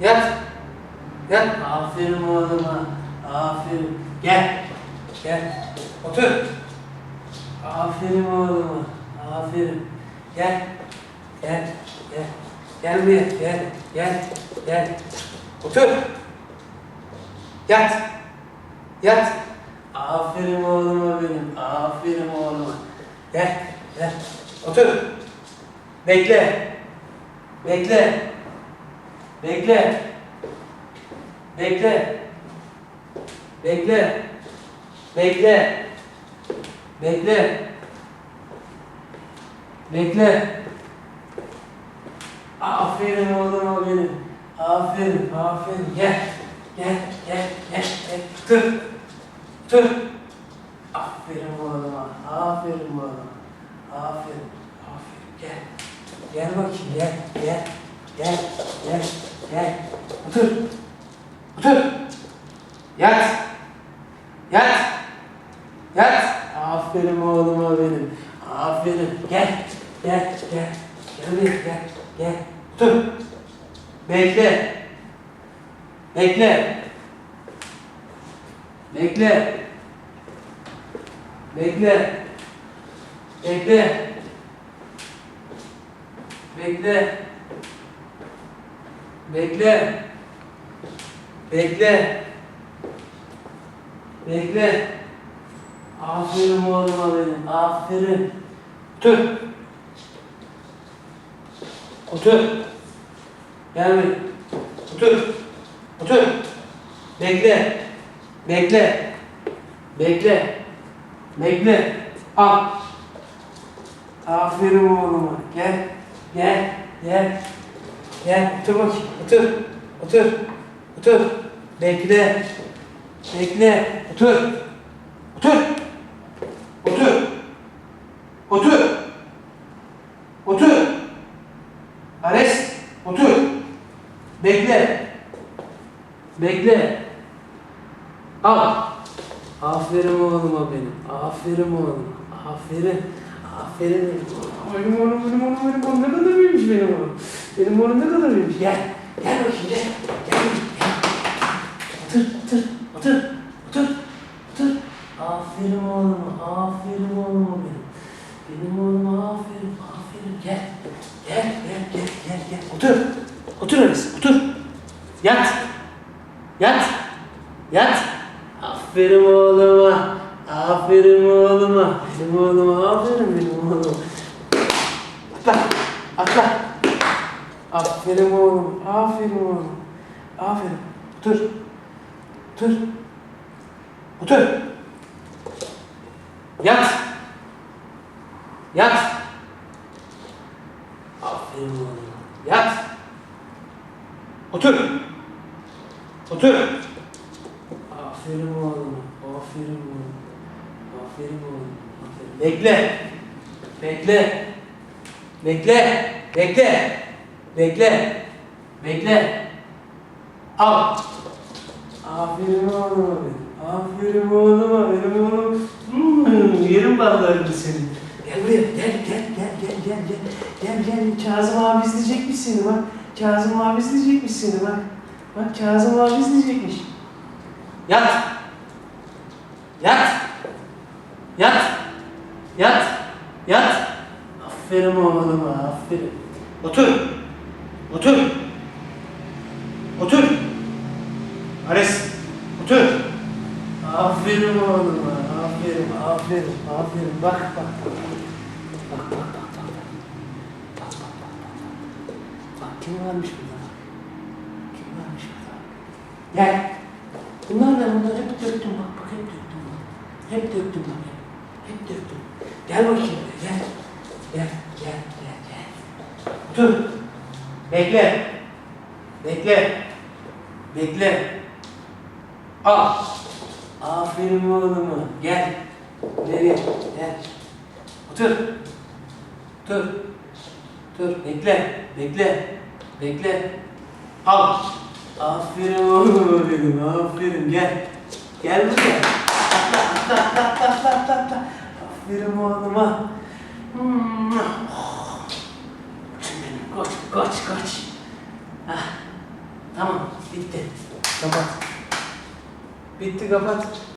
Yat. Yat. Aferin oğluma. Aferin. Gel. Gel. Otur. Aferin oğluma. Aferin. Gel. Gel. Gel. Gel buraya. Gel. Gel. Gel. Otur. Yat. Yat. Aferin oğluma benim. Aferin oğluma. Gel. Gel. Otur. Bekle. Bekle. Bekle. Bekle. Bekle. Bekle. Bekle. Bekle. Aferin oğluma benim. Aferin, aferin. Gel. Gel, gel, gel, gel. Dur. Dur. Aferin oğluma. Aferin oğluma. Aferin. Aferin. Gel. Gel bakayım. Gel. Gel. Gel. Gel. Gel. Otur. Otur. Yat. Yat. Yat. Aferin oğluma benim. Aferin. Gel. Gel. Gel. Gel buraya. Gel. Gel. Otur. Bekle. Bekle. Bekle. Bekle. Bekle. Bekle. Bekle. Bekle. Bekle. Aferin oğluma benim. Aferin. Otur. Otur. Gel buraya. Otur. Otur. Bekle. Bekle. Bekle. Bekle. Al. Aferin oğluma. Gel. Gel. Gel. Gel. Otur bakayım. Otur. Otur. Otur. Bekle. Bekle. Otur. Otur. Otur. Otur. Otur. Ares. Otur. Bekle. Bekle. Al. Aferin oğluma benim. Aferin oğlum. Aferin. Aferin. Benim oğlum, benim oğlum, benim oğlum. Ne kadar büyümüş benim oğlum. Benim oğlum ne kadar büyümüş. Gel. Gel bakayım gel. Gel. gel. Otur, otur, otur, otur, otur. Aferin oğluma, aferin oğluma benim. Benim oğluma aferin, aferin. Gel. Gel, gel, gel, gel, gel. Otur. Otur Ares, otur. Yat. Yat. Yat. Aferin oğluma. Aferin oğluma. Benim oğluma, aferin benim oğluma. Atla. Atla. Aferin oğlum. Aferin oğlum. Aferin. Otur. Otur. Otur. Yat. Yat. Aferin oğlum. Yat. Otur. Otur. Aferin oğlum. Aferin oğlum. Aferin oğlum. Aferin. Bekle. Bekle. Bekle. Bekle. Bekle. Bekle. Al. Aferin oğluma benim. Aferin oğluma benim oğlum. Hmm, yerim bağlarını senin. Gel buraya. Gel gel gel gel gel gel. Gel gel. Kazım abi izleyecekmiş seni bak. Kazım abi izleyecekmiş seni bak. Bak Kazım abi izleyecekmiş. Yat. Yat. Yat. Yat. Yat. Aferin oğluma aferin. Otur. Otur. Ares. Otur. Aferin oğluma. Aferin. Aferin. Bak bak. Bak bak bak. Bak bak bak. Bak bak bak kim varmış burada? Kim varmış burada? Gel. Bunlar ne? Bunlar hep döktüm bak. Bak hep döktüm bak. Hep döktüm bak. Hep, döktüm. Gel bakayım. Gel. Gel. Gel. Gel. Gel. Otur. Bekle. Bekle. Bekle. Al. Aferin oğluma. Gel. Nereye? Gel. Otur. Otur. Dur. Bekle. Bekle. Bekle. Al. Aferin oğluma benim. Aferin. Gel. Gel buraya. Atla atla atla atla atla atla. Aferin oğluma. Hmm. Oh. Koç, koç, koç. Ah. Tamam bitti. Kapat. Bitti kapat.